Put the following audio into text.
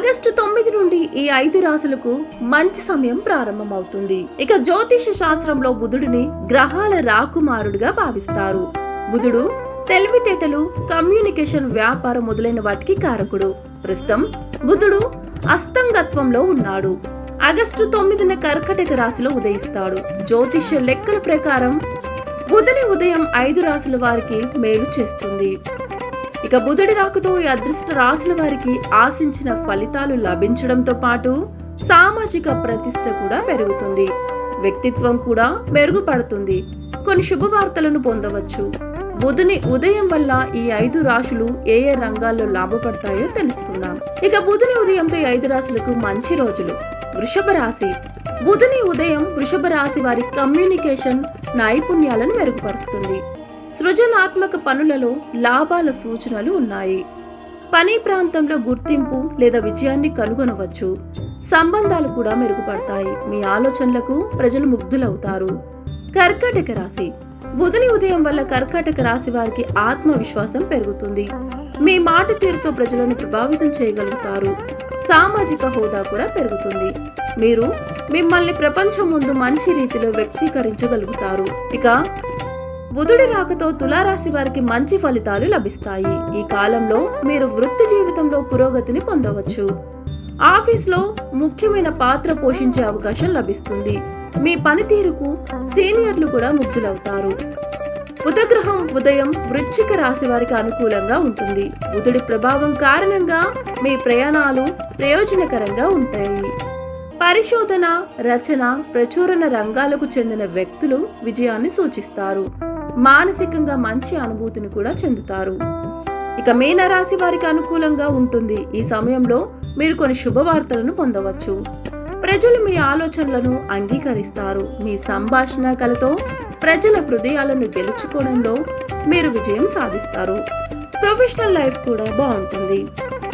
August తొమ్మిది నుండి ఈ ఐదు రాశులకు మంచి సమయం ప్రారంభమవుతుంది. ఇక జ్యోతిష శాస్త్రంలో బుధుడిని గ్రహాల రాకుమారుడిగా భావిస్తారు. బుధుడు తెలివితేటలు కమ్యూనికేషన్ వ్యాపారం మొదలైన వాటికి కారకుడు. ప్రస్తుతం బుధుడు అస్తంగత్వంలో ఉన్నాడు. ఆగస్టు తొమ్మిదిన కర్కటక రాశిలో ఉదయిస్తాడు. జ్యోతిష్య లెక్కల ప్రకారం బుధుని ఉదయం ఐదు రాశుల వారికి మేలు చేస్తుంది. ఇక బుధుడి రాకతో ఈ అదృష్ట రాశుల వారికి ఆశించిన ఫలితాలు లభించడంతో పాటు సామాజిక ప్రతిష్ట కూడా పెరుగుతుంది. వ్యక్తిత్వం కూడా మెరుగుపడుతుంది. కొన్ని శుభవార్తలను పొందవచ్చు. బుధుని ఉదయం వల్ల ఈ ఐదు రాశులు ఏ ఏ రంగాల్లో లాభపడతాయో తెలుసుకుందాం. ఇక బుధుని ఉదయంతో ఈ ఐదు రాశులకు మంచి రోజులు. వృషభ రాశి. బుధుని ఉదయం వృషభ రాశి వారి కమ్యూనికేషన్ నైపుణ్యాలను మెరుగుపరుస్తుంది. సృజనాత్మక పనులలో లాభాల సూచనలు ఉన్నాయి. పని ప్రాంతంలో గుర్తింపు లేదా విజయాన్ని కనుగొనవచ్చు. సంబంధాలు కూడా మెరుగుపడతాయి. మీ ఆలోచనలకు ప్రజలు ముగ్ధులవుతారు. కర్కాటక రాశి. బుధని ఉదయం వల్ల కర్కాటక రాశి వారికి ఆత్మవిశ్వాసం పెరుగుతుంది. మీ మాట తీరుతో ప్రజలను ప్రభావితం చేయగలుగుతారు. సామాజిక హోదా కూడా పెరుగుతుంది. మీరు మిమ్మల్ని ప్రపంచం ముందు మంచి రీతిలో వ్యక్తీకరించగలుగుతారు. ఇక బుధుడి రాకతో తులారాశి వారికి మంచి ఫలితాలు లభిస్తాయి. ఈ కాలంలో మీరు వృత్తి జీవితంలో పురోగతిని పొందవచ్చు. ఆఫీస్లో ముఖ్యమైన పాత్ర పోషించే అవకాశం లభిస్తుంది. మీ పనితీరుకు సీనియర్లు కూడా ముగ్ధులవుతారు. బుధగ్రహం ఉదయం వృశ్చిక రాశి వారికి అనుకూలంగా ఉంటుంది. బుధుడి ప్రభావం కారణంగా మీ ప్రయాణాలు ప్రయోజనకరంగా ఉంటాయి. పరిశోధన రచన ప్రచురణ రంగాలకు చెందిన వ్యక్తులు విజయాన్ని సూచిస్తారు. మానసికంగా మంచి అనుభూతిని కూడా చెందుతారు. ఇక మీనరాశి వారికి అనుకూలంగా ఉంటుంది. ఈ సమయంలో మీరు కొన్ని శుభవార్తలను పొందవచ్చు. ప్రజలు మీ ఆలోచనలను అంగీకరిస్తారు. మీ సంభాషణ కలతో ప్రజల హృదయాలను గెలుచుకోవడంలో మీరు విజయం సాధిస్తారు. ప్రొఫెషనల్ లైఫ్ కూడా బాగుంటుంది.